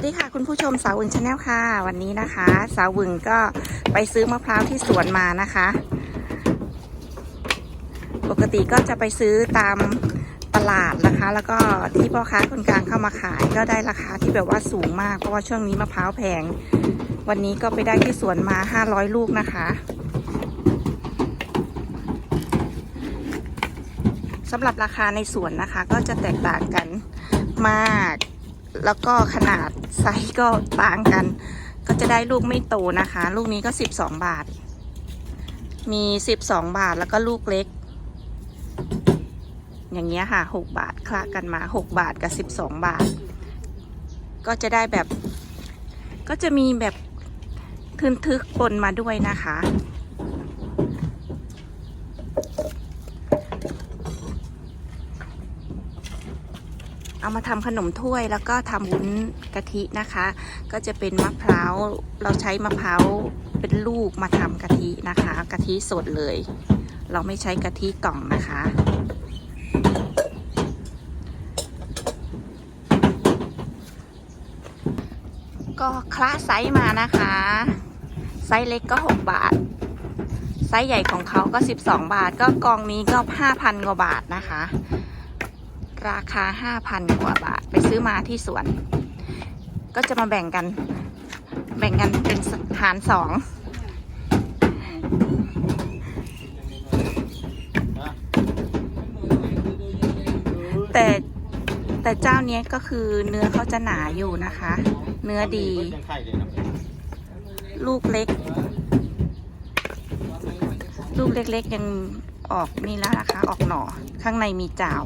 วัสดีค่ะคุณผู้ชมสาววึงชาแนลค่ะ วันนี้นะคะ สาววึงก็ไปซื้อมะพร้าวที่สวนมานะคะ ปกติก็จะไปซื้อตามตลาดนะคะ แล้วก็ที่พ่อค้าคนกลางเข้ามาขายก็ได้ราคาที่แบบว่าสูงมากเพราะว่าช่วงนี้มะพร้าวแพง วันนี้ก็ไปได้ที่สวนมา 500 ลูกนะคะสำหรับราคาในสวนนะคะก็จะแตกต่างกันมาก แล้วก็ขนาดไซส์ก็ต่างกัน ก็จะได้ลูกไม่โตนะคะ ลูกนี้ก็ 12 บาท มี 12 บาทแล้วก็ลูกเล็ก อย่างเงี้ยค่ะ 6 บาทคละกันมา 6 บาทกับ 12 บาท ก็จะได้แบบ ก็จะมีแบบทึนทึกปนมาด้วยนะคะ เอามาทำขนมถ้วยแล้วก็ทำวุ้นกะทินะคะ ก็จะเป็นมะพร้าวเราใช้มะพร้าวเป็นลูกมาทำกะทินะคะ กะทิสดเลย เราไม่ใช้กะทิกล่องนะคะ ก็คลาไซส์มานะคะ ไซส์เล็กก็ 6 บาท ไซส์ใหญ่ของเขาก็ 12 บาท ก็กองนี้ก็ 5,000 กว่าบาทนะคะ ราคา 5,000 กว่าบาท ไปซื้อมาที่สวน ก็จะมาแบ่งกัน แบ่งกันเป็นหารสองแต่แต่เจ้านี้ก็คือเนื้อเขาจะหนาอยู่นะคะ เนื้อดี ลูกเล็ก ลูกเล็กๆยังออกนี่แล้วนะคะ ออกหน่อข้างในมีจาว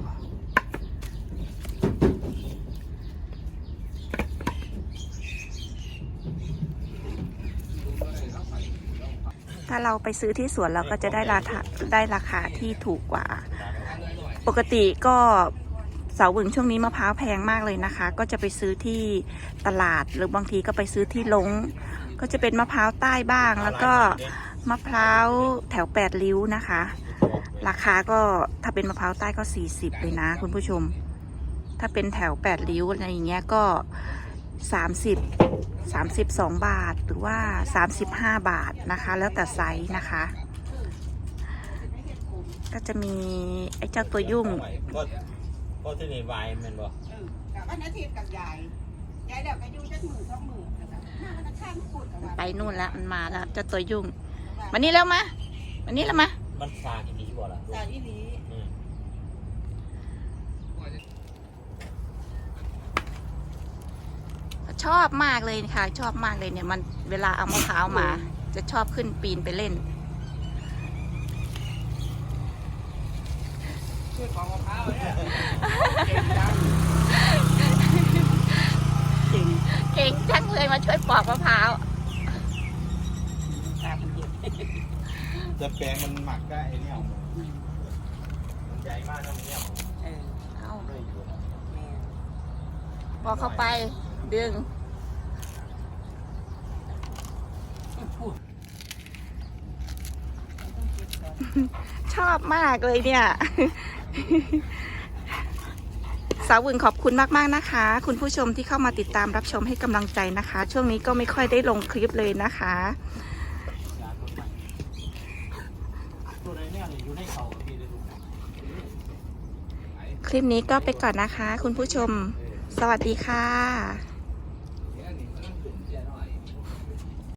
ถ้าเราไปซื้อที่สวนเราก็จะได้ราคาได้ราคาที่ถูกกว่า ปกติก็เสาหวึงช่วงนี้มะพร้าวแพงมากเลยนะคะ ก็จะไปซื้อที่ตลาดหรือบางทีก็ไปซื้อที่ลง ก็จะเป็นมะพร้าวใต้บ้าง แล้วก็มะพร้าวแถวแปดริ้วนะคะ ราคาก็ถ้าเป็นมะพร้าวใต้ก็ 40 เลยนะคุณผู้ชม ถ้าเป็นแถวแปดริ้วอะไรอย่างเงี้ยก็ 30 32 บาทหรือว่า 35 บาทนะคะ แล้วแต่ไซส์นะคะ ก็จะมีไอ้เจ้าตัวยุ่งก็ก็ที่นี่วายแมันบ่กับวันอาทิตย์กับยายยายเดี๋ยวก็อยู่จักหมื่นสองหมื่นนะคะห้าวันอังคารมันพูดกับว่าไปนู่นแล้วมันมาแล้วเจ้าตัวยุ่งมานี่แล้วมามานี่แล้วมามันซากินดีบ่ล่ะสาวอีหลีอืม ชอบมากเลยค่ะ ชอบมากเลยเนี่ย มันเวลาเอามะพร้าวมา จะชอบขึ้นปีนไปเล่นจริงเก่งจังเลยมาช่วยปอกมะพร้าวตาเป็นเย็นแต่แปลงมันหมักได้ไอ้เนี่ยมันใหญ่มากนะมันเนี่ยเออเอาเลยอยู่นะแม่ปอกเข้าไปดึง ชอบมากเลยเนี่ย สาววึงขอบคุณมากๆนะคะ คุณผู้ชมที่เข้ามาติดตามรับชมให้กำลังใจนะคะ ช่วงนี้ก็ไม่ค่อยได้ลงคลิปเลยนะคะ คลิปนี้ก็ไปก่อนนะคะ คุณผู้ชม สวัสดีค่ะ